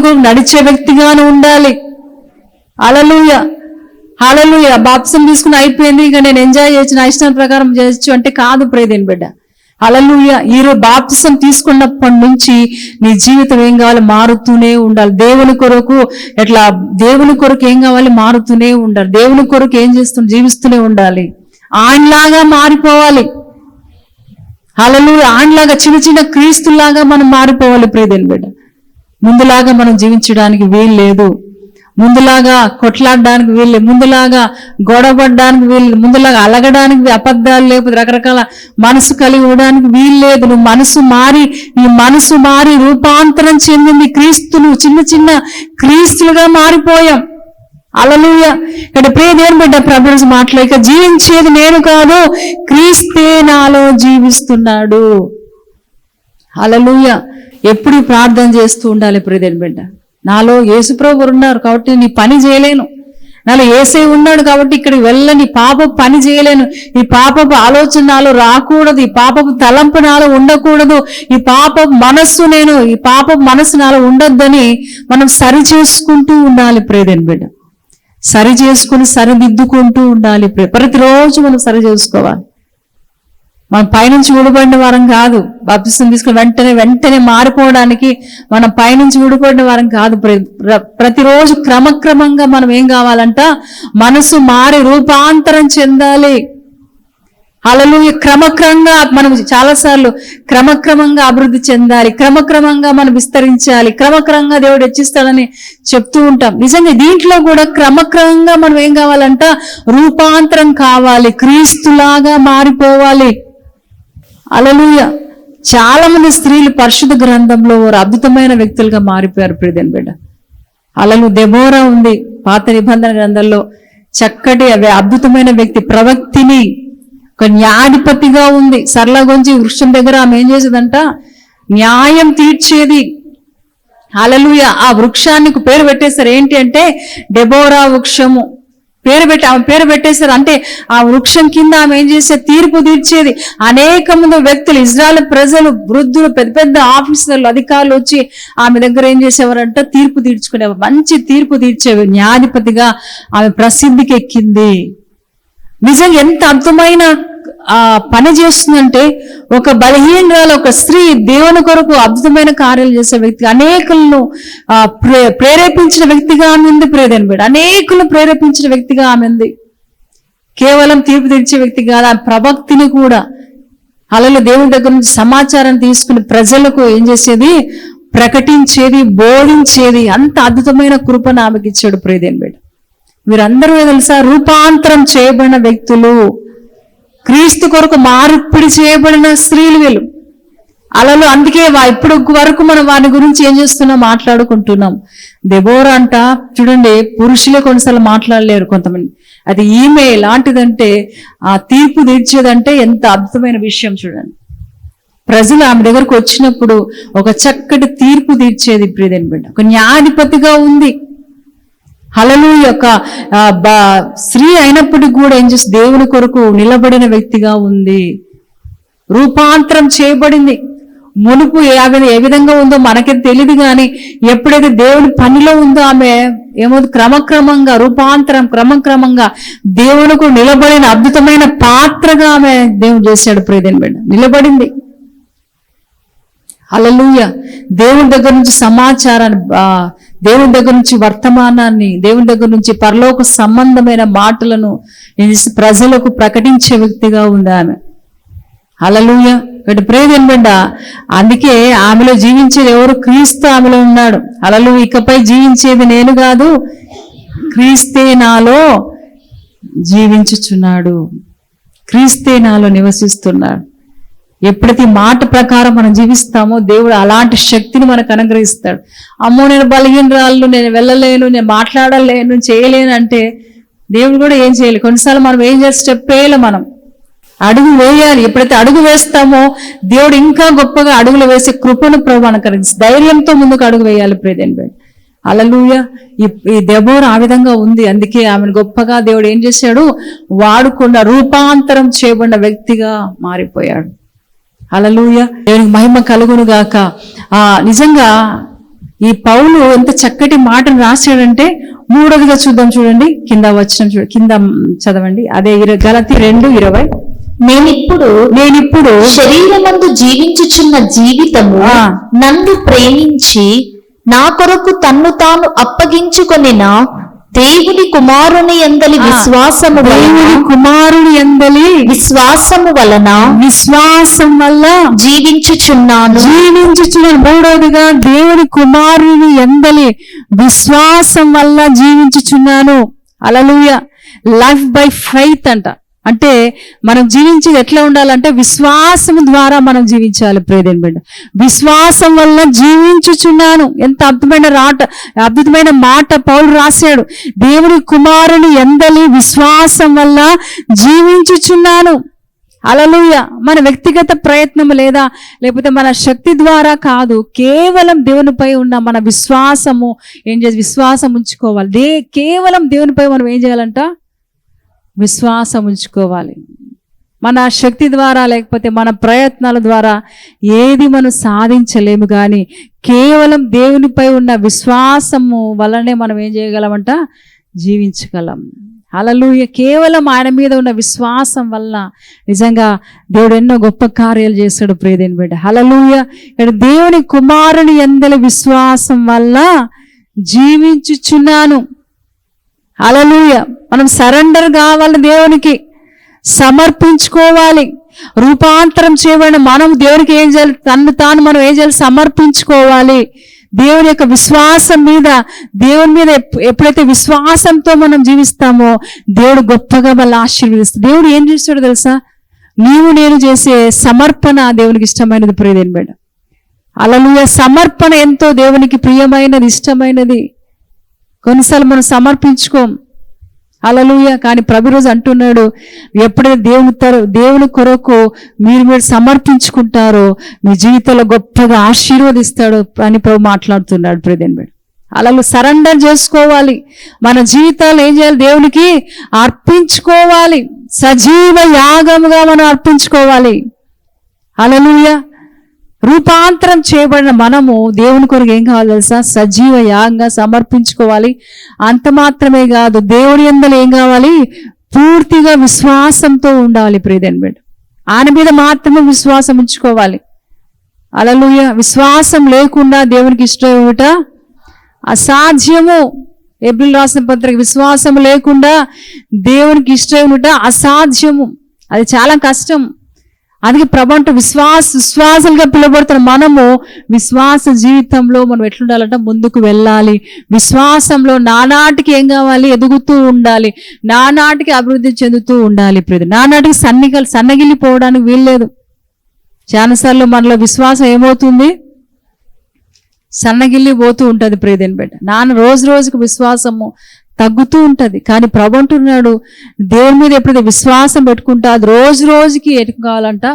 దేవుని నడిచే వ్యక్తిగాను ఉండాలి. అలలుయ అలలుయ బాప్సం తీసుకుని అయిపోయింది. ఇక నేను ఎంజాయ్ చేయొచ్చు నా ఇష్టం ప్రకారం చేయొచ్చు అంటే కాదు ప్రేదేని బిడ్డ. అలలుయ ఈరోజు బాప్సం తీసుకున్నప్పటి నుంచి నీ జీవితం ఏం కావాలి? మారుతూనే ఉండాలి. దేవుని కొరకు ఎట్లా? దేవుని కొరకు ఏం కావాలి? మారుతూనే ఉండాలి. దేవుని కొరకు ఏం చేస్తూ జీవిస్తూనే ఉండాలి. ఆయనలాగా మారిపోవాలి. అలలు ఆయనలాగా చిన్న చిన్న క్రీస్తులాగా మనం మారిపోవాలి ప్రియదేని బిడ్డ. ముందులాగా మనం జీవించడానికి వీలు లేదు. ముందులాగా కొట్లాడడానికి వీళ్ళు ముందులాగా గొడవపడడానికి వీళ్ళు ముందులాగా అలగడానికి అబద్ధాలు లేకపోతే రకరకాల మనసు కలిగి ఉండడానికి వీలు లేదు. నువ్వు మనసు మారి నీ మనసు మారి రూపాంతరం చెందింది క్రీస్తు. నువ్వు చిన్న చిన్న క్రీస్తులుగా మారిపోయాం అలలుయ ఇక్కడ ప్రియ దేవుని బిడ్డ ప్రభుత్వ మాటలు ఇక జీవించేది నేను కాదు. క్రీస్తే నాలో జీవిస్తున్నాడు. అలలుయ ఎప్పుడు ప్రార్థన చేస్తూ ఉండాలి ప్రదేని బిడ్డ. నాలో యేసుప్రభు ఉన్నారు కాబట్టి నీ పని చేయలేను. నాలో ఏసై ఉన్నాడు కాబట్టి ఇక్కడికి వెళ్ళని. పాపపు పని చేయలేను. ఈ పాపపు ఆలోచన నాలో రాకూడదు. ఈ పాపపు తలంపు నాలో ఉండకూడదు. ఈ పాప మనస్సు నేను ఈ పాప మనస్సు నాలో ఉండొద్దని మనం సరి చేసుకుంటూ ఉండాలి ప్రేదేని బిడ్డ. సరి చేసుకుని సరిదిద్దుకుంటూ ఉండాలి ప్రతిరోజు మనం సరి చేసుకోవాలి. మనం పైనుంచి ఊడిపడిన వారం కాదు. బాప్తిసం తీసుకుని వెంటనే వెంటనే మారిపోవడానికి మనం పైనుంచి ఊడిపడిన వారం కాదు. ప్ర- ప్ర- ప్రతిరోజు క్రమక్రమంగా మనం ఏం కావాలంట? మనసు మారి రూపాంతరం చెందాలి. అలలు క్రమక్రమంగా మనం చాలాసార్లు క్రమక్రమంగా అభివృద్ధి చెందాలి. క్రమక్రమంగా మనం విస్తరించాలి. క్రమక్రమంగా దేవుడు హెచ్చిస్తాడని చెప్తూ ఉంటాం. నిజంగా దీంట్లో కూడా క్రమక్రమంగా మనం ఏం కావాలంట? రూపాంతరం కావాలి. క్రీస్తులాగా మారిపోవాలి. అలలుయ చాలా మంది స్త్రీలు పరిశుద్ధ గ్రంథంలో వారు అద్భుతమైన వ్యక్తులుగా మారిపోయారు ప్రియదని బిడ్డ. అలలు దెబోరా ఉంది. పాత నిబంధన గ్రంథంలో చక్కటి అవి అద్భుతమైన వ్యక్తి ప్రవక్తిని ఒక న్యాధిపతిగా ఉంది. సరళగొంజి వృక్షం దగ్గర ఆమె ఏం చేసేదంట? న్యాయం తీర్చేది. అలలుయ ఆ వృక్షానికి పేరు పెట్టేశారు. ఏంటి అంటే డెబోరా వృక్షము. పేరు పెట్టి ఆమె పేరు పెట్టేశారు. అంటే ఆ వృక్షం కింద ఆమె ఏం చేసే తీర్పు తీర్చేది? అనేక మంది వ్యక్తులు ఇజ్రాయల్ ప్రజలు వృద్ధులు పెద్ద పెద్ద ఆఫీసర్లు అధికారులు వచ్చి ఆమె దగ్గర ఏం చేసేవారంట? తీర్పు తీర్చుకునేవారు మంచి తీర్పు తీర్చేవి న్యాయాధిపతిగా ఆమె ప్రసిద్ధికి ఎక్కింది. నిజంగా ఎంత అద్భుతమైన ఆ పని చేస్తుందంటే ఒక బలహీనరాలు ఒక స్త్రీ దేవుని కొరకు అద్భుతమైన కార్యాలు చేసే వ్యక్తి అనేకులను ప్రే ప్రేరేపించిన వ్యక్తిగా ఆమె ఉంది ప్రేదని బిడ్డ. అనేకులను ప్రేరేపించిన వ్యక్తిగా ఆమె ఉంది. కేవలం తీర్పు తెచ్చే వ్యక్తి కాదు ఆ ప్రభక్తిని కూడా. అలలో దేవుని దగ్గర నుంచి సమాచారం తీసుకుని ప్రజలకు ఏం చేసేది? ప్రకటించేది బోధించేది. అంత అద్భుతమైన కృపను ఆమెకి ఇచ్చాడు ప్రేదేన్ బిడ్డ. వీరందరూ తెలుసా? రూపాంతరం చేయబడిన వ్యక్తులు. క్రీస్తు కొరకు మార్పిడి చేయబడిన స్త్రీలు వీళ్ళు. అలలు అందుకే వా- ఇప్పుడు వరకు మనం వారి గురించి ఏం చేస్తున్నాం మాట్లాడుకుంటున్నాం. దెబోరా అంట చూడండి పురుషులే కొన్నిసార్లు మాట్లాడలేరు కొంతమంది. అది ఈమె ఎలాంటిదంటే ఆ తీర్పు తీర్చేదంటే ఎంత అద్భుతమైన విషయం చూడండి. ప్రజలు ఆమె దగ్గరకు వచ్చినప్పుడు ఒక చక్కటి తీర్పు తీర్చేది ప్రియదని బిడ్డ. ఒక న్యాయాధిపతిగా ఉంది. హలలు యొక్క స్త్రీ అయినప్పటికీ కూడా ఏం చేసి దేవుని కొరకు నిలబడిన వ్యక్తిగా ఉంది. రూపాంతరం చేయబడింది. మునుపు ఏ ఏ విధంగా ఉందో మనకి తెలియదు కానీ ఎప్పుడైతే దేవుని పనిలో ఉందో ఆమె ఏమో క్రమక్రమంగా రూపాంతరం క్రమక్రమంగా దేవునికి నిలబడిన అద్భుతమైన పాత్రగా ఆమె దేవుడు చేశాడు. ప్రియదని బిడ్డ నిలబడింది. అలలుయ దేవుని దగ్గర నుంచి సమాచారాన్ని దేవుని దగ్గర నుంచి వర్తమానాన్ని దేవుని దగ్గర నుంచి పరలోక సంబంధమైన మాటలను ప్రజలకు ప్రకటించే వ్యక్తిగా ఉంది ఆమె. అలలుయ ఇక్కడ ప్రేమ బిడ్డ అందుకే ఆమెలో జీవించేది ఎవరు? క్రీస్తు ఆమెలో ఉన్నాడు. అలలు ఇకపై జీవించేది నేను కాదు క్రీస్తే నాలో జీవించుచున్నాడు. క్రీస్తే నాలో నివసిస్తున్నాడు. ఎప్పుడైతే మాట ప్రకారం మనం జీవిస్తామో దేవుడు అలాంటి శక్తిని మనకు అనుగ్రహిస్తాడు. అమ్మో నేను బలహీనరాళ్ళు నేను వెళ్ళలేను నేను మాట్లాడలేను చేయలేను అంటే దేవుడు కూడా ఏం చేయాలి? కొన్నిసార్లు మనం ఏం చేసి చెప్పేయాలి మనం? అడుగు వేయాలి. ఎప్పుడైతే అడుగు వేస్తామో దేవుడు ఇంకా గొప్పగా అడుగులు వేసే కృపను ప్రభు అనుకరించి ధైర్యంతో ముందుకు అడుగు వేయాలి ప్రేదేన్ బేడ్ అలలుయ ఈ ఈ దెబోర్ ఆ విధంగా ఉంది. అందుకే ఆమెను గొప్పగా దేవుడు ఏం చేశాడు? వాడుకున్న రూపాంతరం చేయబడిన వ్యక్తిగా మారిపోయాడు. అలలుయ దేవునికి మహిమ కలుగును గాక. ఆ నిజంగా ఈ పౌలు ఎంత చక్కటి మాటను రాశాడంటే మూడోదిగా చూద్దాం చూడండి. కింద వచ్చిన చూడ కింద చదవండి. అదే ఇర గలతి రెండు ఇరవై. నేనిప్పుడు నేనిప్పుడు శరీరమందు జీవించుచున్న జీవితము. నన్ను ప్రేమించి నా కొరకు తన్ను తాను అప్పగించుకొనిన దేవుని కుమారుని ఎందలి. విశ్వాసము దేవుని కుమారుని ఎందలి విశ్వాసము వలన? విశ్వాసం వల్ల జీవించుచున్నాను. జీవించుచున్న మూడవదిగా దేవుని కుమారుని ఎందలి విశ్వాసం వల్ల జీవించుచున్నాను. అలలుయ లైఫ్ బై ఫైత్ అంట. అంటే మనం జీవించేది ఎట్లా ఉండాలంటే విశ్వాసం ద్వారా మనం జీవించాలి ప్రేదేని బిడ్డ. విశ్వాసం వల్ల జీవించుచున్నాను. ఎంత అద్భుతమైన రాట అద్భుతమైన మాట పౌలు రాశాడు. దేవుని కుమారుని ఎందలి విశ్వాసం వల్ల జీవించుచున్నాను. అలలుయ మన వ్యక్తిగత ప్రయత్నం లేదా లేకపోతే మన శక్తి ద్వారా కాదు కేవలం దేవునిపై ఉన్న మన విశ్వాసము. ఏం చేసి విశ్వాసం ఉంచుకోవాలి. దే కేవలం దేవునిపై మనం ఏం చేయాలంట? విశ్వాసం ఉంచుకోవాలి. మన శక్తి ద్వారా లేకపోతే మన ప్రయత్నాల ద్వారా ఏది మనం సాధించలేము కానీ కేవలం దేవునిపై ఉన్న విశ్వాసము వల్లనే మనం ఏం చేయగలమంట? జీవించగలం. అలలుయ కేవలం ఆయన మీద ఉన్న విశ్వాసం వల్ల నిజంగా దేవుడు ఎన్నో గొప్ప కార్యాలు చేస్తాడు ప్రియదేని బిడ్డ. అలలుయ ఇక్కడ దేవుని కుమారుని ఎందల విశ్వాసం వల్ల జీవించుచున్నాను. అలలుయ మనం సరెండర్ కావాలి దేవునికి. సమర్పించుకోవాలి. రూపాంతరం చేయబడిన మనం దేవునికి ఏం చేయాలి? తను తాను మనం ఏం చేయాలి? సమర్పించుకోవాలి. దేవుని యొక్క విశ్వాసం మీద దేవుని మీద ఎప్పుడైతే విశ్వాసంతో మనం జీవిస్తామో దేవుడు గొప్పగా మళ్ళీ ఆశీర్వదిస్తాడు. దేవుడు ఏం చేస్తాడో తెలుసా? నీవు నేను చేసే సమర్పణ దేవునికి ఇష్టమైనది. ప్రియదేని బిడ్డ. అలలుయ సమర్పణ ఎంతో దేవునికి ప్రియమైనది ఇష్టమైనది. కొన్నిసార్లు మనం సమర్పించుకోం. అలలుయ కానీ ప్రభు రోజు అంటున్నాడు ఎప్పుడైతే దేవుని తర దేవుని కొరకు మీరు మీరు సమర్పించుకుంటారో మీ జీవితంలో గొప్పగా ఆశీర్వదిస్తాడు అని ప్రభు మాట్లాడుతున్నాడు ప్రదేన్ మేడం అలలు సరెండర్ చేసుకోవాలి. మన జీవితాలు ఏం చేయాలి? దేవునికి అర్పించుకోవాలి. సజీవ యాగముగా మనం అర్పించుకోవాలి. అలలుయ రూపాంతరం చేయబడిన మనము దేవుని కొరకు ఏం కావాలి తెలుసా? సజీవ యాగంగా సమర్పించుకోవాలి. అంత మాత్రమే కాదు దేవుని ఎందలు ఏం కావాలి? పూర్తిగా విశ్వాసంతో ఉండాలి ప్రియదన్ బిడ్డ. ఆయన మీద మాత్రమే విశ్వాసం ఉంచుకోవాలి. అలలుయ విశ్వాసం లేకుండా దేవునికి ఇష్టం ఇవ్వట అసాధ్యము. ఏప్రిల్ రాసిన పత్రిక విశ్వాసం లేకుండా దేవునికి ఇష్టం ఇవ్వట అసాధ్యము. అది చాలా కష్టం. అందుకే ప్రభు అంటే విశ్వాస విశ్వాసాలుగా పిలువబడుతున్న మనము విశ్వాస జీవితంలో మనం ఎట్లుండాలంటే ముందుకు వెళ్ళాలి. విశ్వాసంలో నానాటికి ఏం కావాలి? ఎదుగుతూ ఉండాలి. నానాటికి అభివృద్ధి చెందుతూ ఉండాలి ప్రతి నానాటికి సన్నిగలు సన్నగిలిపోవడానికి వీల్లేదు. చాలాసార్లు మనలో విశ్వాసం ఏమవుతుంది? సన్నగిల్లి పోతూ ఉంటుంది ప్రియదేని బిడ్డ నాన్న రోజు రోజుకు విశ్వాసము తగ్గుతూ ఉంటుంది. కానీ ప్రభు అంటున్నాడు దేవుని మీద ఎప్పుడైతే విశ్వాసం పెట్టుకుంటా అది రోజు రోజుకి ఎటుకోవాలంట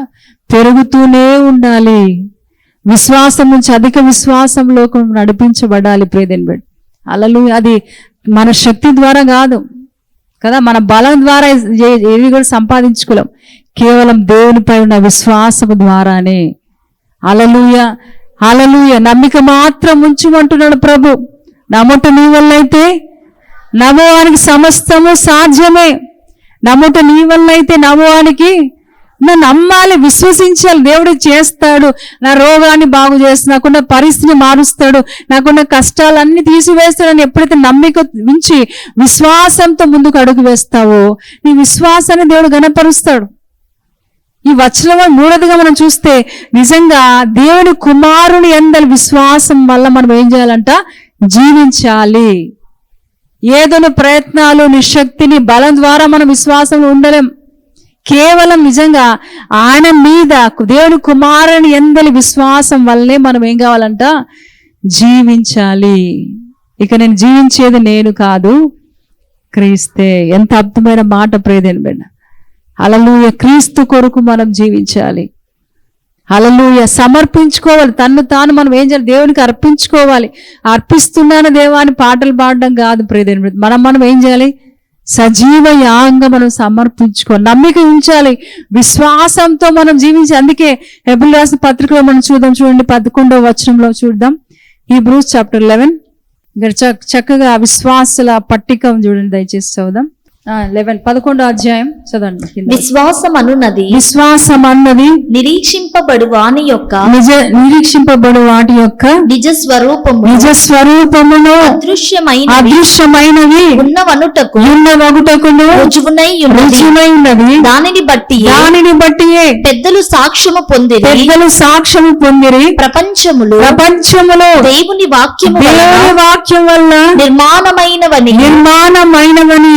పెరుగుతూనే ఉండాలి. విశ్వాసం నుంచి అధిక విశ్వాసంలోకి నడిపించబడాలి ప్రియదేని బిడ్డ. అలలు అది మన శక్తి ద్వారా కాదు. కదా మన బలం ద్వారా ఏ- ఏవి కూడా సంపాదించుకోలేం. కేవలం దేవునిపై ఉన్న విశ్వాసం ద్వారానే. అలలుయ అలలుయ నమ్మిక మాత్రం ఉంచుమంటున్నాడు ప్రభు. నమ్మట నీ వల్ల అయితే నమ్మవానికి సమస్తము సాధ్యమే. నమ్ముట నీ వల్ల అయితే నమ్మవానికి నన్ను నమ్మాలి విశ్వసించాలి. దేవుడు చేస్తాడు. నా రోగాన్ని బాగు చేస్తాడు నాకున్న పరిస్థితిని మారుస్తాడు. నాకున్న కష్టాలన్నీ తీసివేస్తాడని ఎప్పుడైతే నమ్మిక ఉంచి విశ్వాసంతో ముందుకు అడుగు వేస్తావో నీ విశ్వాసాన్ని దేవుడు గణపరుస్తాడు ఈ వచనంలో మూడోదిగా మనం చూస్తే నిజంగా దేవుని కుమారుని అందరి విశ్వాసం వల్ల మనం ఏం చేయాలంట? జీవించాలి. ఏదోని ప్రయత్నాలు నిశక్తిని బలం ద్వారా మనం విశ్వాసంలో ఉండలేం. కేవలం నిజంగా ఆయన మీద దేవుని కుమారుని ఎందలి విశ్వాసం వల్లనే మనం ఏం కావాలంట? జీవించాలి. ఇక నేను జీవించేది నేను కాదు క్రీస్తే. ఎంత అద్భుతమైన మాట ప్రేదేని బిడ్డ. అలలు క్రీస్తు కొరకు మనం జీవించాలి. అలలుయ సమర్పించుకోవాలి. తన్ను తాను మనం ఏం చేయాలి? దేవునికి అర్పించుకోవాలి. అర్పిస్తున్నాను దేవా అని పాటలు పాడడం కాదు ప్రియదేని మనం మనం ఏం చేయాలి? సజీవ యాగంగా మనం సమర్పించుకోవాలి. నమ్మిక ఉంచాలి. విశ్వాసంతో మనం జీవించి అందుకే ఎబుల్ రాసిన పత్రికలో మనం చూద్దాం. చూడండి పదకొండవ వచనంలో చూద్దాం. ఈ బ్రూస్ చాప్టర్ లెవెన్. ఇక్కడ చక్కగా విశ్వాసుల పట్టిక చూడండి. దయచేసి చూద్దాం లెవెన్ పదకొండో అధ్యాయం చదవండి. విశ్వాసం అనున్నది విశ్వాసం అన్నది నిరీక్షింపబడు వాని యొక్క నిజ నిరీక్షింపబడు వాటి యొక్క నిజ స్వరూపము నిజ స్వరూపమును అదృశ్యమైన అదృశ్యమైనవి ఉన్నవనుటకు ఉన్న వగుటకును రుజువునై ఉన్నది దానిని బట్టి దానిని బట్టియే పెద్దలు సాక్ష్యము పొందిరి. పెద్దలు సాక్ష్యము పొందిరి. ప్రపంచములు ప్రపంచములో దేవుని వాక్యము దేవుని వాక్యం వల్ల నిర్మాణమైనవని నిర్మాణమైనవని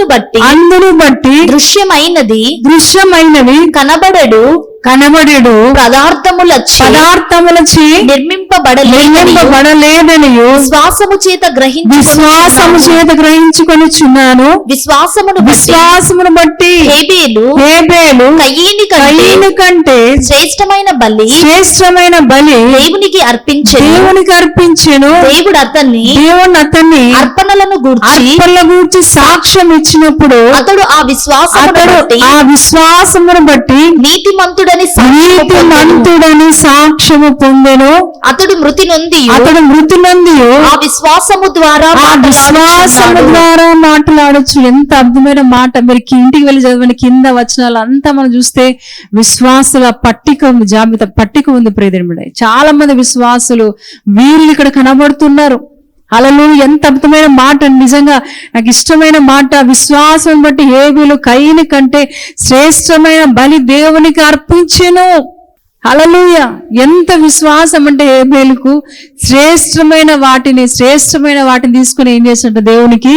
అందును బట్టి అందును బట్టి దృశ్యమైనది దృశ్యమైనవి కనబడడు కనబడేడు. పదార్థములచ్చి పదార్థములచి నిర్మింపబడలేదు నిర్మింపబడలేదని విశ్వాసము చేత గ్రహించు విశ్వాసము చేత గ్రహించుకొనిచున్నాను. విశ్వాసమును బట్టి. విశ్వాసమును బట్టి హేబేలు హేబేలు కయ్యేని కంటే కయ్యను కంటే శ్రేష్టమైన బలి శ్రేష్టమైన బలి దేవునికి అర్పించెను. దేవునికి అర్పించెను. దేవుడు అతన్ని దేవుని అతన్ని అర్పణలను గూర్చి అర్పణల గురించి సాక్ష్యం ఇచ్చినప్పుడు అతడు ఆ విశ్వాసమును అతడు బట్టి ఆ విశ్వాసమును బట్టి నీతిమంతుడని. మంతుడని సాక్ష్యము పొందెను. అతడు మృతి నొంది అతడు మృతి నంది ఆ విశ్వాసము ద్వారా ఆ విశ్వాసము. ద్వారా మాట్లాడొచ్చు ఎంత అర్థమైన మాట. మీరు ఇంటికి వెళ్ళి చదవండి. కింద వచనాలు అంతా మనం చూస్తే విశ్వాసుల పట్టిక ఉంది. జాబితా పట్టిక ఉంది ప్రియదేవుడే. చాలా మంది విశ్వాసులు వీళ్ళు ఇక్కడ కనబడుతున్నారు. అలలు ఎంత అద్భుతమైన మాట నిజంగా నాకు ఇష్టమైన మాట. విశ్వాసం బట్టి ఏగులు కైని కంటే శ్రేష్టమైన బలి దేవునికి అర్పించెను. హలలుయ ఎంత విశ్వాసం అంటే ఏబేలుకు శ్రేష్టమైన వాటిని శ్రేష్టమైన వాటిని తీసుకుని ఏం చేసినట్టు దేవునికి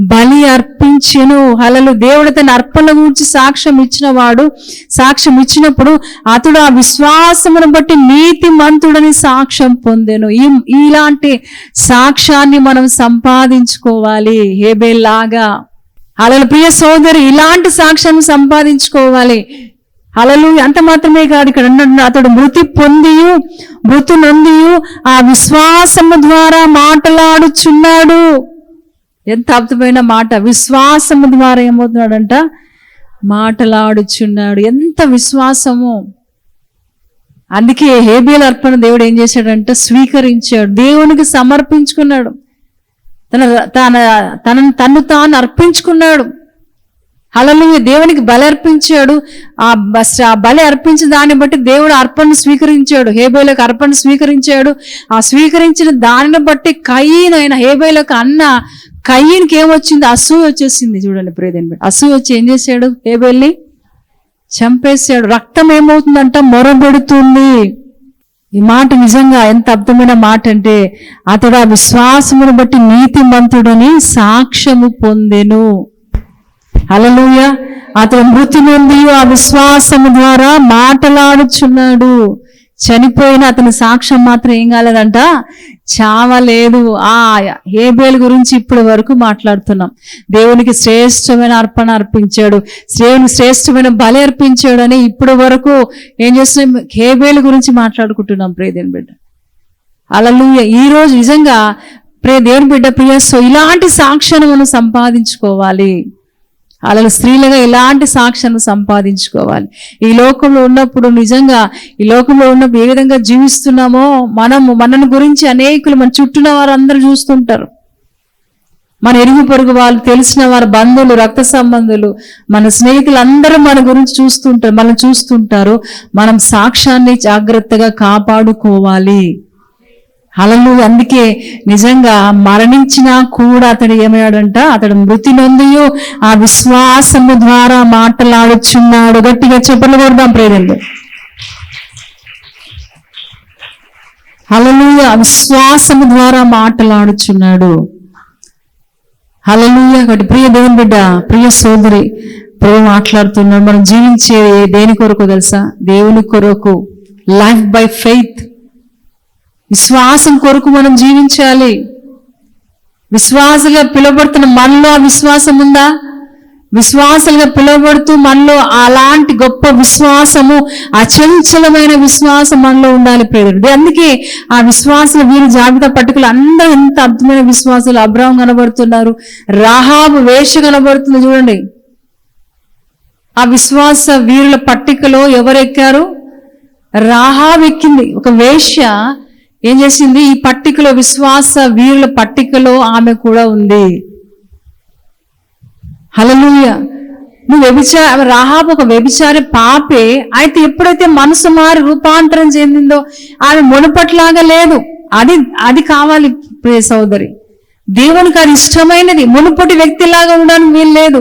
బలి అర్పించెను. అలలు దేవుడు తన అర్పణ గురించి సాక్ష్యం ఇచ్చినవాడు సాక్ష్యం ఇచ్చినప్పుడు అతడు ఆ విశ్వాసమును బట్టి నీతి మంతుడని సాక్ష్యం పొందాను. ఈ ఇలాంటి సాక్ష్యాన్ని మనం సంపాదించుకోవాలి హేబేల్ లాగా అలలు ప్రియ సోదరి ఇలాంటి సాక్ష్యాన్ని సంపాదించుకోవాలి. అలలు అంత మాత్రమే కాదు ఇక్కడ అతడు మృతి పొందియు మృతి నొందియు ఆ విశ్వాసము ద్వారా మాటలాడుచున్నాడు. ఎంత అద్భుతమైన మాట. విశ్వాసము ద్వారా ఏమవుతున్నాడంట? మాటలాడుచున్నాడు. ఎంత విశ్వాసము. అందుకే హేబియల్ అర్పణ దేవుడు ఏం చేశాడంటే? స్వీకరించాడు. దేవునికి సమర్పించుకున్నాడు. తన తన తనను తన్ను తాను అర్పించుకున్నాడు. అలలు దేవునికి బలి అర్పించాడు. ఆ బస్- ఆ బలి అర్పించిన దాన్ని బట్టి దేవుడు అర్పణ స్వీకరించాడు. హేబేలకు అర్పణ స్వీకరించాడు. ఆ స్వీకరించిన దానిని బట్టి కయ్యను ఆయన హేబేలకు అన్న కయ్యనికి ఏమొచ్చింది? అసూయ వచ్చేసింది. చూడండి ప్రేదేని బిడ్డ. అసూయ వచ్చి ఏం చేశాడు? హేబేల్ని చంపేశాడు. రక్తం ఏమవుతుందంట? మొరబెడుతుంది. ఈ మాట నిజంగా ఎంత అర్థమైన మాట అంటే అతడు ఆ విశ్వాసమును బట్టి నీతిమంతుడని సాక్ష్యము పొందెను. అలలోయ అతను మృతి నొంది ఆ విశ్వాసము ద్వారా మాటలాడుచున్నాడు. చనిపోయిన అతని సాక్ష్యం మాత్రం ఏం కాలేదంట? చావలేదు. ఆ హేబేల్ గురించి ఇప్పటి వరకు మాట్లాడుతున్నాం. దేవునికి శ్రేష్టమైన అర్పణ అర్పించాడు. దేవునికి శ్రేష్టమైన బలి అర్పించాడు అని ఇప్పటి వరకు ఏం చేస్తున్నాం? హేబేల్ గురించి మాట్లాడుకుంటున్నాం. ప్రేదేని బిడ్డ. అలలు ఈరోజు నిజంగా ప్రే దేవుని బిడ్డ ప్రియ సో ఇలాంటి సాక్ష్యాన్ని మనం సంపాదించుకోవాలి. అలా స్త్రీలుగా ఎలాంటి సాక్ష్యాన్ని సంపాదించుకోవాలి? ఈ లోకంలో ఉన్నప్పుడు నిజంగా ఈ లోకంలో ఉన్నప్పుడు ఏ విధంగా జీవిస్తున్నామో మనము మనను గురించి అనేకులు మన చుట్టూన వారు అందరూ చూస్తుంటారు. మన ఎరుగు పొరుగు వాళ్ళు తెలిసిన వారి బంధువులు రక్త సంబంధులు మన స్నేహితులు అందరూ మన గురించి చూస్తుంటారు మనం చూస్తుంటారు. మనం సాక్ష్యాన్ని జాగ్రత్తగా కాపాడుకోవాలి. అలలు అందుకే నిజంగా మరణించినా కూడా అతడు ఏమయ్యాడంట? అతడు మృతి నొందియు ఆ విశ్వాసము ద్వారా మాటలాడుచున్నాడు. గట్టిగా చెప్పలు కొడదాం ప్రేరండి హలలుయ విశ్వాసము ద్వారా మాటలాడుచున్నాడు. అలలుయ ఒకటి ప్రియ దేవుని బిడ్డ ప్రియ సోదరి ప్రభు మాట్లాడుతున్నాడు. మనం జీవించే దేని కొరకు తెలుసా? దేవుని కొరకు. లైఫ్ బై ఫెయిత్ విశ్వాసం కొరకు మనం జీవించాలి. విశ్వాసగా పిలువబడుతున్న మనలో ఆ విశ్వాసం ఉందా? విశ్వాసాలుగా పిలువబడుతూ మనలో అలాంటి గొప్ప విశ్వాసము అచంచలమైన విశ్వాసం మనలో ఉండాలి ప్రేరుడు. అందుకే ఆ విశ్వాసం వీరి జాబితా పట్టుకులు అందరూ ఎంత అద్భుతమైన విశ్వాసాలు. అబ్రహం కనబడుతున్నారు రాహాబు వేష కనబడుతుంది చూడండి. ఆ విశ్వాస వీరుల పట్టికలో ఎవరెక్కారు? రాహాబు ఎక్కింది. ఒక వేష్య ఏం చేసింది? ఈ పట్టికలో విశ్వాస వీరుల పట్టికలో ఆమె కూడా ఉంది. హలలుయ నువ్వు వ్యభిచార రాహాబు ఒక వ్యభిచారి పాపే. అయితే ఎప్పుడైతే మనసు మారి రూపాంతరం చెందిందో ఆమె మునుపట్లాగా లేదు. అది అది కావాలి ప్రియ సోదరి దేవునికి అది ఇష్టమైనది మునుపటి వ్యక్తిలాగా ఉండడానికి వీల్లేదు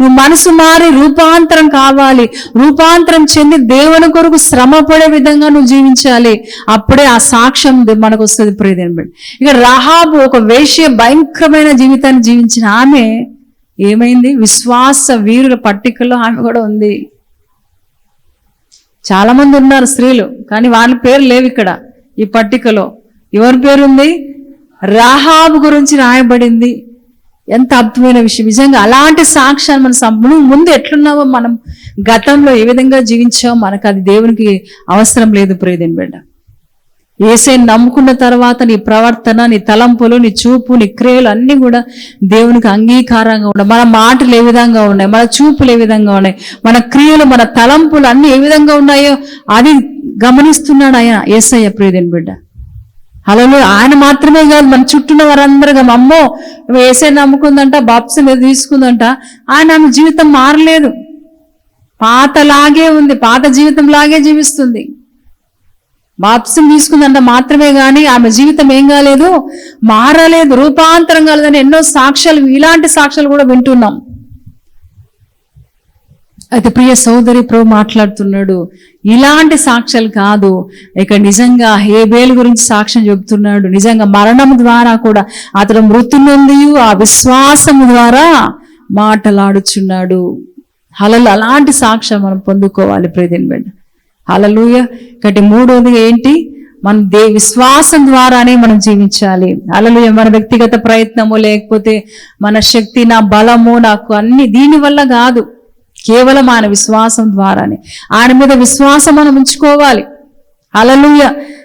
నువ్వు మనసు మారి రూపాంతరం కావాలి. రూపాంతరం చెంది దేవుని కొరకు శ్రమ పడే విధంగా నువ్వు జీవించాలి. అప్పుడే ఆ సాక్ష్యం మనకు వస్తుంది. ప్రియదేవుడు ఇక రహాబు ఒక వేష్య భయంకరమైన జీవితాన్ని జీవించిన ఆమె ఏమైంది? విశ్వాస వీరుల పట్టికలో ఆమె కూడా ఉంది. చాలామంది ఉన్నారు స్త్రీలు కానీ వాళ్ళ పేరు లేవు ఇక్కడ ఈ పట్టికలో. ఎవరి పేరు ఉంది? రాహాబు గురించి రాయబడింది. ఎంత అద్భుతమైన విషయం. నిజంగా అలాంటి సాక్ష్యాన్ని మనం సం- నువ్వు ముందు ఎట్లున్నావో మనం గతంలో ఏ విధంగా జీవించావో మనకు అది దేవునికి అవసరం లేదు ప్రియదేని బిడ్డ ఏసై నమ్ముకున్న తర్వాత నీ ప్రవర్తన నీ తలంపులు నీ చూపు నీ క్రియలు అన్నీ కూడా దేవునికి అంగీకారంగా ఉన్నాయి. మన మాటలు ఏ విధంగా ఉన్నాయి? మన చూపులు ఏ విధంగా ఉన్నాయి? మన క్రియలు మన తలంపులు అన్నీ ఏ విధంగా ఉన్నాయో అది గమనిస్తున్నాడు ఆయన ఏసయ్య ప్రియదేని బిడ్డ అలా ఆయన మాత్రమే కాదు మన చుట్టూన్న వారందరూ గా, అమ్మో వేసే నమ్ముకుందంట బాప్సం తీసుకుందంట. ఆయన ఆమె జీవితం మారలేదు. పాతలాగే ఉంది పాత జీవితం లాగే జీవిస్తుంది. బాప్సం తీసుకుందంట మాత్రమే కానీ ఆమె జీవితం ఏం కాలేదు? మారలేదు. రూపాంతరం కాలేదని ఎన్నో సాక్ష్యాలు ఇలాంటి సాక్ష్యాలు కూడా వింటున్నాం. అయితే ప్రియ సోదరి ప్రభు మాట్లాడుతున్నాడు ఇలాంటి సాక్ష్యాలు కాదు. ఇక నిజంగా హేబేలు గురించి సాక్ష్యం చెబుతున్నాడు. నిజంగా మరణం ద్వారా కూడా అతను మృతి ఆ విశ్వాసం ద్వారా మాటలాడుచున్నాడు. హలలు అలాంటి సాక్ష్యం మనం పొందుకోవాలి ప్రియదిన్ బిడ్డ హలలుయ ఒకటి మూడోది ఏంటి? మన దే విశ్వాసం ద్వారానే మనం జీవించాలి. అలలుయ మన వ్యక్తిగత ప్రయత్నము లేకపోతే మన శక్తి నా బలము నాకు అన్ని దీనివల్ల కాదు. కేవలం ఆయన విశ్వాసం ద్వారానే. ఆయన మీద విశ్వాసం మనం ఉంచుకోవాలి. అలలుయ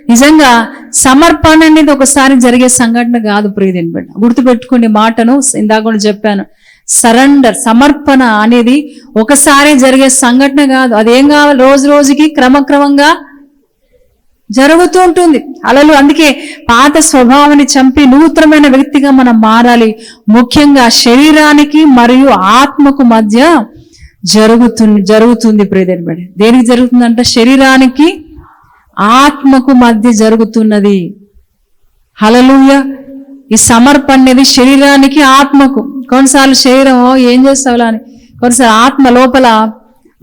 నిజంగా సమర్పణ అనేది ఒకసారి జరిగే సంఘటన కాదు ప్రియదిన్ బిడ్డ. గుర్తుపెట్టుకునే మాటను ఇందాక కూడా చెప్పాను. సరెండర్ సమర్పణ అనేది ఒకసారి జరిగే సంఘటన కాదు. అదేం కావాలి? రోజు రోజుకి క్రమక్రమంగా జరుగుతూ ఉంటుంది. అలలు అందుకే పాత స్వభావాన్ని చంపి నూతనమైన వ్యక్తిగా మనం మారాలి. ముఖ్యంగా శరీరానికి మరియు ఆత్మకు మధ్య జరుగుతుంది జరుగుతుంది బడి దేనికి జరుగుతుందంటే శరీరానికి ఆత్మకు మధ్య జరుగుతున్నది. హలలుయ ఈ సమర్పణ అనేది శరీరానికి ఆత్మకు. కొన్నిసార్లు శరీరం ఏం చేస్తావులా అని. కొన్నిసార్లు ఆత్మ లోపల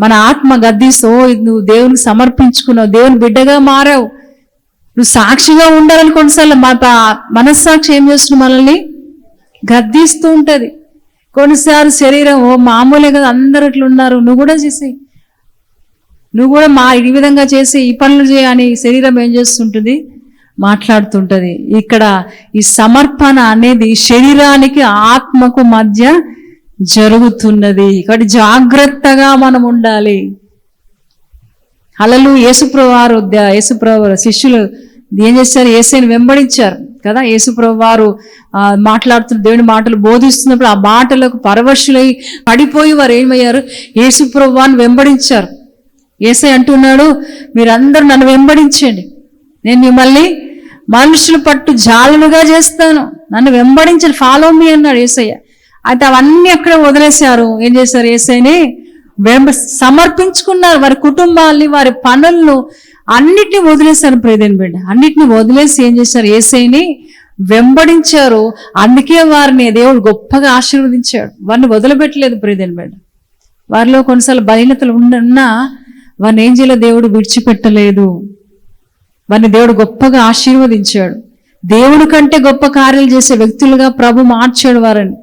మన ఆత్మ గద్దిస్తూ నువ్వు దేవునికి సమర్పించుకున్నావు దేవుని బిడ్డగా మారావు. నువ్వు సాక్షిగా ఉండాలని కొన్నిసార్లు మన మనస్సాక్షి ఏం చేస్తున్నావు మనల్ని? గద్దిస్తూ ఉంటుంది. కొన్నిసార్లు శరీరం ఓ మామూలే కదా అందరు ఇట్లా ఉన్నారు. నువ్వు కూడా చేసే నువ్వు కూడా మా ఈ విధంగా చేసి ఈ పనులు చేయని శరీరం ఏం చేస్తుంటుంది? మాట్లాడుతుంటది. ఇక్కడ ఈ సమర్పణ అనేది శరీరానికి ఆత్మకు మధ్య జరుగుతున్నది. కాబట్టి జాగ్రత్తగా మనం ఉండాలి. అలలు యేసుప్రవారు యేసుప్రవారు శిష్యులు ఏం చేశారు ఏసైని వెంబడించారు కదా? యేసుప్రభు వారు మాట్లాడుతున్న దేవుని మాటలు బోధిస్తున్నప్పుడు ఆ మాటలకు పరవశులై పడిపోయి వారు ఏమయ్యారు? యేసుప్రభు వారిని వెంబడించారు. ఏసై అంటున్నాడు మీరందరూ నన్ను వెంబడించండి. నేను మిమ్మల్ని మనుషులు పట్టు జాలులుగా చేస్తాను. నన్ను వెంబడించండి. ఫాలో మీ అన్నాడు ఏసయ్య అయితే అవన్నీ అక్కడ వదిలేశారు? ఏం చేశారు? ఏసైని వెంబ సమర్పించుకున్నారు. వారి కుటుంబాల్ని వారి పనులను అన్నిటిని వదిలేశారు ప్రేదేని బిడ్డ. అన్నిటిని వదిలేసి ఏం చేశారు? ఏసైని వెంబడించారు. అందుకే వారిని దేవుడు గొప్పగా ఆశీర్వదించాడు. వారిని వదిలిపెట్టలేదు ప్రేదేని బిడ్డ. వారిలో కొన్నిసార్లు బలహీనతలు ఉన్న- ఉన్నా వారిని ఏం చేయలేదు దేవుడు విడిచిపెట్టలేదు. వారిని దేవుడు గొప్పగా ఆశీర్వదించాడు. దేవుడి కంటే గొప్ప కార్యాలు చేసే వ్యక్తులుగా ప్రభు మార్చాడు వారిని.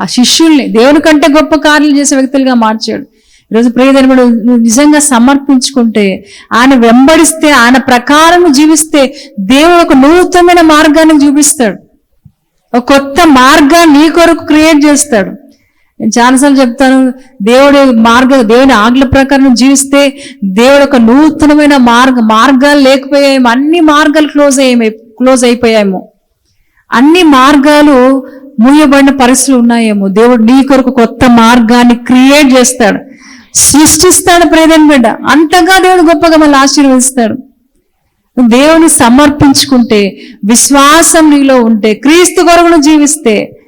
ఆ శిష్యుల్ని దేవుని కంటే గొప్ప కార్యాలు చేసే వ్యక్తులుగా మార్చాడు. ఈరోజు ప్రియధర్ముడు నువ్వు నిజంగా సమర్పించుకుంటే ఆయన వెంబడిస్తే ఆయన ప్రకారం జీవిస్తే దేవుడు ఒక నూతనమైన మార్గాన్ని చూపిస్తాడు. ఒక కొత్త మార్గాన్ని నీ కొరకు క్రియేట్ చేస్తాడు. నేను చాలాసార్లు చెప్తాను దేవుడి మార్గ దేవుని ఆజ్ఞల ప్రకారం జీవిస్తే దేవుడు ఒక నూతనమైన మార్గ మార్గాలు లేకపోయాయేమో అన్ని మార్గాలు క్లోజ్ అయ్యాయి క్లోజ్ అయిపోయాయేమో. అన్ని మార్గాలు మూయబడిన పరిస్థితులు ఉన్నాయేమో. దేవుడు నీ కొరకు కొత్త మార్గాన్ని క్రియేట్ చేస్తాడు. సృష్టిస్తాడు ప్రేదన్ బిడ్డ. అంతగా దేవుడు గొప్పగా మళ్ళీ ఆశీర్వదిస్తాడు. దేవుని సమర్పించుకుంటే విశ్వాసం నీలో ఉంటే క్రీస్తు కొరకును జీవిస్తే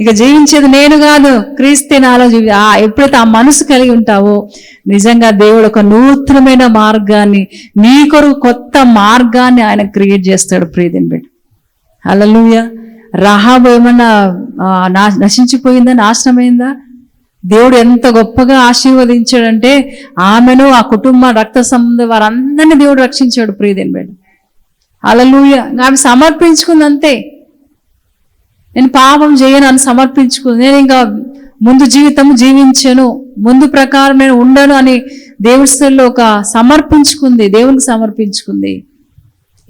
ఇక జీవించేది నేను కాదు క్రీస్తే నాలో జీవి. ఆ ఎప్పుడైతే ఆ మనసు కలిగి ఉంటావో నిజంగా దేవుడు ఒక నూతనమైన మార్గాన్ని నీ కొరకు కొత్త మార్గాన్ని ఆయన క్రియేట్ చేస్తాడు ప్రియదిని బిడ్డ. అలలుయ రహాబు ఏమన్నా నా- నశించిపోయిందా నాశనమైందా? దేవుడు ఎంత గొప్పగా ఆశీర్వదించాడంటే ఆమెను ఆ కుటుంబ రక్త సంబంధం వారందరినీ దేవుడు రక్షించాడు ప్రియదేని బిడ్డ అలలుయ ఆమె సమర్పించుకుంది అంతే నేను పాపం చేయను అని సమర్పించుకుంది. నేను ఇంకా ముందు జీవితం జీవించను ముందు ప్రకారం నేను ఉండను అని దేవుడి ఒక సమర్పించుకుంది దేవునికి సమర్పించుకుంది.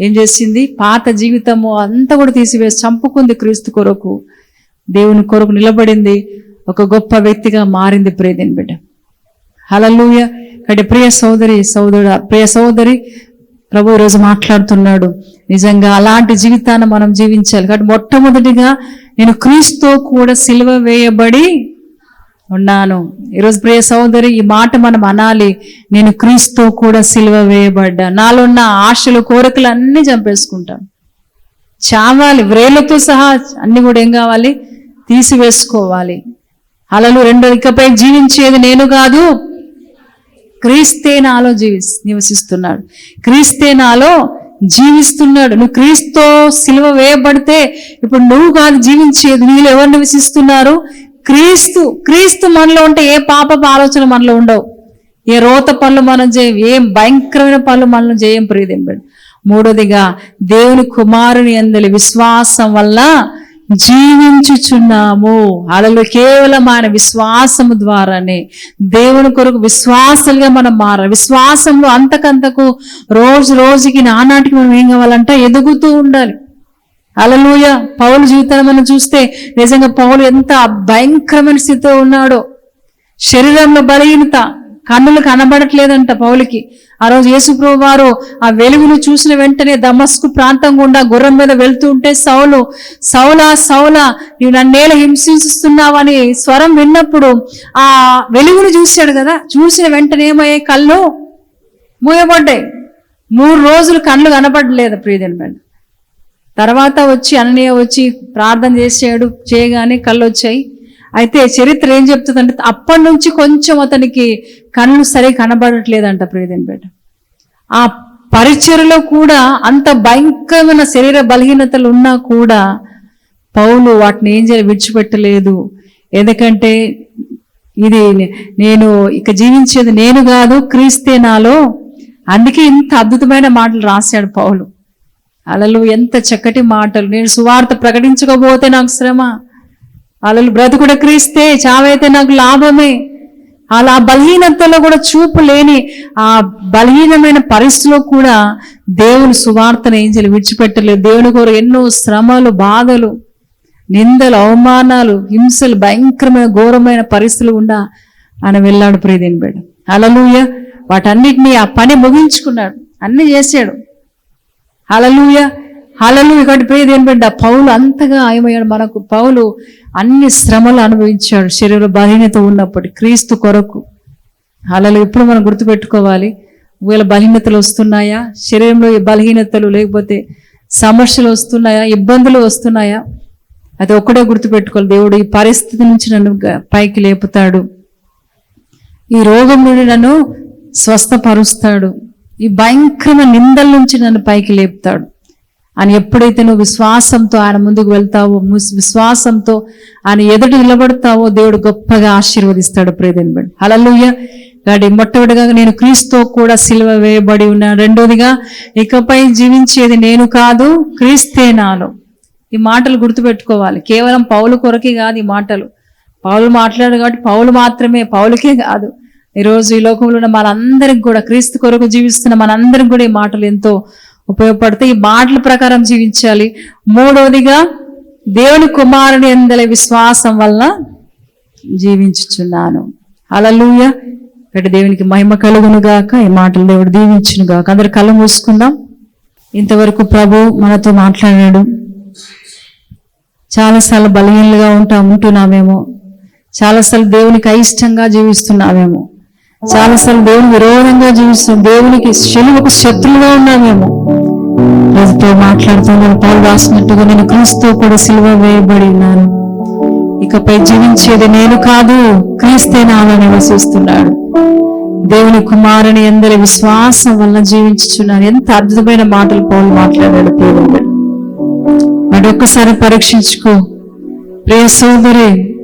ఏం చేసింది? పాత జీవితము అంతా కూడా తీసివేసి చంపుకుంది క్రీస్తు కొరకు. దేవుని కొరకు నిలబడింది. ఒక గొప్ప వ్యక్తిగా మారింది ప్రియదేని బిడ్డ. హలలుయ కాబట్టి ప్రియ సోదరి సోదరుడు ప్రియ సోదరి ప్రభు ఈరోజు మాట్లాడుతున్నాడు. నిజంగా అలాంటి జీవితాన్ని మనం జీవించాలి. కాబట్టి మొట్టమొదటిగా నేను క్రీస్తుతో కూడా సిలువ వేయబడి ఉన్నాను. ఈరోజు ప్రియ సోదరి ఈ మాట మనం అనాలి. నేను క్రీస్తుతో కూడా సిలువ వేయబడ్డా. నాలో ఉన్న ఆశలు కోరికలు అన్నీ చంపేసుకుంటాను. చావాలి. వ్రేలతో సహా అన్ని కూడా ఏం కావాలి? తీసివేసుకోవాలి. అలలు రెండు ఇకపై జీవించేది నేను కాదు క్రీస్తే నాలో జీవి నివసిస్తున్నాడు. క్రీస్తే నాలో జీవిస్తున్నాడు. నువ్వు క్రీస్తో సిలువ వేయబడితే ఇప్పుడు నువ్వు కాదు జీవించేది. నీళ్ళు ఎవరు నివసిస్తున్నారు? క్రీస్తు. క్రీస్తు మనలో ఉంటే ఏ పాప ఆలోచన మనలో ఉండవు. ఏ రోత పనులు మనం చేయం ఏం భయంకరమైన పనులు మనం చేయం ప్రియదింపండి మూడోదిగా దేవుని కుమారుని అందలి విశ్వాసం వల్ల జీవించుచున్నాము. అలలో కేవలం ఆయన విశ్వాసము ద్వారానే దేవుని కొరకు విశ్వాసాలుగా మనం మారాలి. విశ్వాసంలో అంతకంతకు రోజు రోజుకి నానాటికి మనం ఏం కావాలంటే ఎదుగుతూ ఉండాలి. అలలోయ పౌలు జీవితాన్ని మనం చూస్తే నిజంగా పౌలు ఎంత భయంకరమైన స్థితిలో ఉన్నాడో. శరీరంలో బలహీనత కన్నులు కనబడట్లేదంట పౌలికి. ఆ రోజు యేసుప్రభు వారు ఆ వెలుగును చూసిన వెంటనే దమస్కు ప్రాంతం గుండా గుర్రం మీద వెళ్తూ ఉంటే సౌలు సౌలా సౌలా నీవు నన్నేల హింసిస్తున్నావని స్వరం విన్నప్పుడు ఆ వెలుగును చూశాడు కదా. చూసిన వెంటనే ఏమయ్యాయి? కళ్ళు మూయబడ్డాయి. మూడు రోజులు కళ్ళు కనబడలేదు ప్రియదన్ తర్వాత వచ్చి అననీయ వచ్చి ప్రార్థన చేసాడు చేయగానే కళ్ళు వచ్చాయి. అయితే చరిత్ర ఏం చెప్తుందంటే అప్పటి నుంచి కొంచెం అతనికి కళ్ళు సరిగా కనబడట్లేదంట ప్రియదేనిపేట ఆ పరిచయలో కూడా అంత భయంకరమైన శరీర బలహీనతలు ఉన్నా కూడా పౌలు వాటిని ఏం చేయాలి విడిచిపెట్టలేదు. ఎందుకంటే ఇది నేను ఇక జీవించేది నేను కాదు క్రీస్తే నాలో. అందుకే ఇంత అద్భుతమైన మాటలు రాశాడు పౌలు. అలలు ఎంత చక్కటి మాటలు. నేను సువార్త ప్రకటించకపోతే నాకు శ్రమ. అలలు బ్రతుకుడ క్రీస్తే చావైతే నాకు లాభమే. అలా బలహీనతలో కూడా చూపు లేని ఆ బలహీనమైన పరిస్థితిలో కూడా దేవుని సువార్తను ఏం చేయాలి? విడిచిపెట్టలేదు. దేవుని కొరకు ఎన్నో శ్రమలు బాధలు నిందలు అవమానాలు హింసలు భయంకరమైన ఘోరమైన పరిస్థితులు ఉండా ఆయన వెళ్ళాడు ప్రియదేని బిడ్డ. అలలుయ వాటన్నిటినీ ఆ పని ముగించుకున్నాడు. అన్ని చేశాడు. హలలుయ హలలు ఇక్కడ ప్రియదేని బిడ్డ పౌలు అంతగా ఆయమయ్యాడు. మనకు పౌలు అన్ని శ్రమలు అనుభవించాడు. శరీర బలహీనత ఉన్నప్పటి క్రీస్తు కొరకు. అలలు ఇప్పుడు మనం గుర్తుపెట్టుకోవాలి? ఒకవేళ బలహీనతలు వస్తున్నాయా? శరీరంలో ఈ బలహీనతలు లేకపోతే సమస్యలు వస్తున్నాయా? ఇబ్బందులు వస్తున్నాయా? అది ఒక్కడే గుర్తుపెట్టుకోవాలి. దేవుడు ఈ పరిస్థితి నుంచి నన్ను పైకి లేపుతాడు. ఈ రోగం నుండి నన్ను స్వస్థపరుస్తాడు. ఈ భయంకరమైన నిందల నుంచి నన్ను పైకి లేపుతాడు. అని ఎప్పుడైతే నువ్వు విశ్వాసంతో ఆయన ముందుకు వెళ్తావో విశ్వాసంతో ఆయన ఎదుటి నిలబడతావో దేవుడు గొప్పగా ఆశీర్వదిస్తాడు ప్రేదని బట్టి అలలుయ్య గాడి మొట్టమొదటిగా నేను క్రీస్తుతో కూడా సిలువ వేయబడి ఉన్నాను రెండోదిగా ఇకపై జీవించేది నేను కాదు క్రీస్తే నాలో. ఈ మాటలు గుర్తుపెట్టుకోవాలి. కేవలం పౌలు కొరకే కాదు ఈ మాటలు. పౌలు మాట్లాడు కాబట్టి పౌలు మాత్రమే పౌలకే కాదు. ఈరోజు ఈ లోకంలో ఉన్న మనందరికి కూడా క్రీస్తు కొరకు జీవిస్తున్న మనందరికి కూడా ఈ మాటలు ఎంతో ఉపయోగపడితే ఈ మాటల ప్రకారం జీవించాలి. మూడవదిగా దేవుని కుమారుని ఎందల విశ్వాసం వల్ల జీవించుచున్నాను. అలలుయ ఇక్కడ దేవునికి మహిమ కలుగును గాక ఈ మాటలు దేవుడు దీవించును గాక అందరు కళ్ళు మూసుకుందాం. ఇంతవరకు ప్రభు మనతో మాట్లాడాడు. చాలాసార్లు బలహీనలుగా ఉంటా ఉంటున్నామేమో. చాలాసార్లు దేవునికి అయిష్టంగా జీవిస్తున్నామేమో. చాలాసార్లు దేవుని విరోధంగా జీవిస్తున్నాం. దేవునికి శలువకు శత్రువుగా ఉన్నామేమో. రోజుతో మాట్లాడుతున్నాను పాలు రాసినట్టుగా నేను క్రీస్తు కూడా సిలువ వేయబడి ఉన్నాను. ఇకపై జీవించేది నేను కాదు క్రీస్తే నాలో నివసిస్తున్నాడు దేవుని కుమారుని అందరి విశ్వాసం వల్ల జీవించుచున్నాను. ఎంత అద్భుతమైన మాటలు పౌలు మాట్లాడాడు దేవుడు. మరి ఒక్కసారి పరీక్షించుకో. ప్రియ సోదరి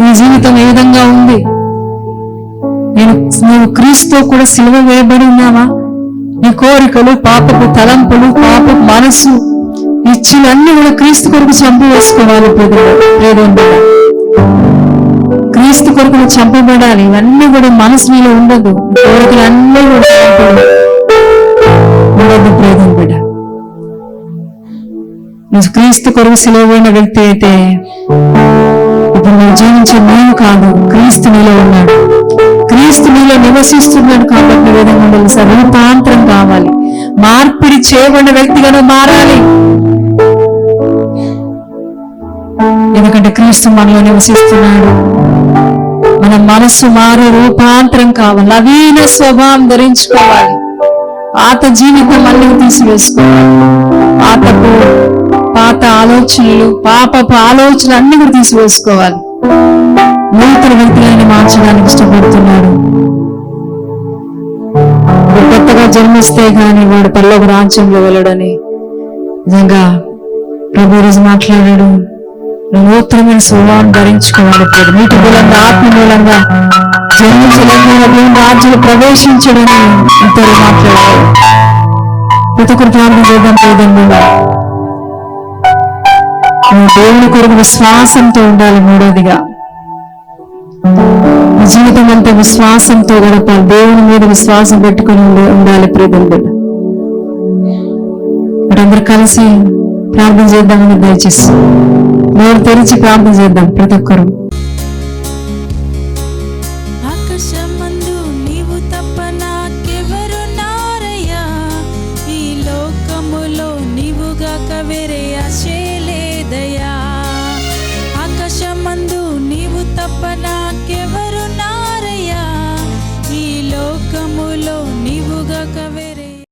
నీ జీవితం ఏ విధంగా ఉంది? నేను నువ్వు క్రీస్తు కూడా సిలువ వేయబడి ఉన్నావా? నీ కోరికలు పాపపు తలంపులు పాపపు మనసు ఇచ్చినన్ని కూడా క్రీస్తు కొరకు చంపివేసుకోవాలి క్రీస్తు కొరకు చంపబడాలి. ఇవన్నీ కూడా మనసు మీద ఉండదు. కోరికలు అన్నీ కూడా ఉండదు ప్రేదం బిడ్డ నువ్వు క్రీస్తు కొరకు సిలువైన వ్యక్తి అయితే ఇప్పుడు నువ్వు జీవించే నేను కాదు క్రీస్తు నీలో ఉన్నాడు. క్రీస్తు నీలో నివసిస్తున్నాడు కాబట్టి విధంగా ఉండాలి రూపాంతరం కావాలి. మార్పిడి చేయబడిన వ్యక్తిగా మారాలి. ఎందుకంటే క్రీస్తు మనలో నివసిస్తున్నాడు. మన మనస్సు మారు రూపాంతరం కావాలి. నవీన స్వభావం ధరించుకోవాలి. పాత జీవితం మళ్ళీ తీసివేసుకోవాలి. పాతపు పాత ఆలోచనలు పాపపు ఆలోచనలు అన్ని కూడా తీసివేసుకోవాలి. నూతన వ్యక్తులను మార్చడానికి ఇష్టపడుతున్నాడు కొత్తగా జన్మిస్తే గాని వాడు పల్లవ రాజ్యంలో వెళ్ళడని నిజంగా ప్రభు రోజు మాట్లాడాడు. నూతనమైన స్వభావం ధరించుకోవాలి నీటి మూలంగా ఆత్మ మూలంగా జన్మించలేని దేవుని రాజ్యంలో ప్రవేశించడని ఇద్దరు మాట్లాడారు. ప్రతి ఒక్కరు ప్రార్థన చేద్దాం లేదండి దేవుని కొరకు విశ్వాసంతో ఉండాలి మూడోదిగా జీవితం అంతా విశ్వాసంతో గడపాలి. దేవుని మీద విశ్వాసం పెట్టుకుని ఉండాలి ప్రియదండ మరి అందరు కలిసి ప్రార్థన చేద్దామని దయచేసి. నోరు తెరిచి ప్రార్థన చేద్దాం ప్రతి ఒక్కరు.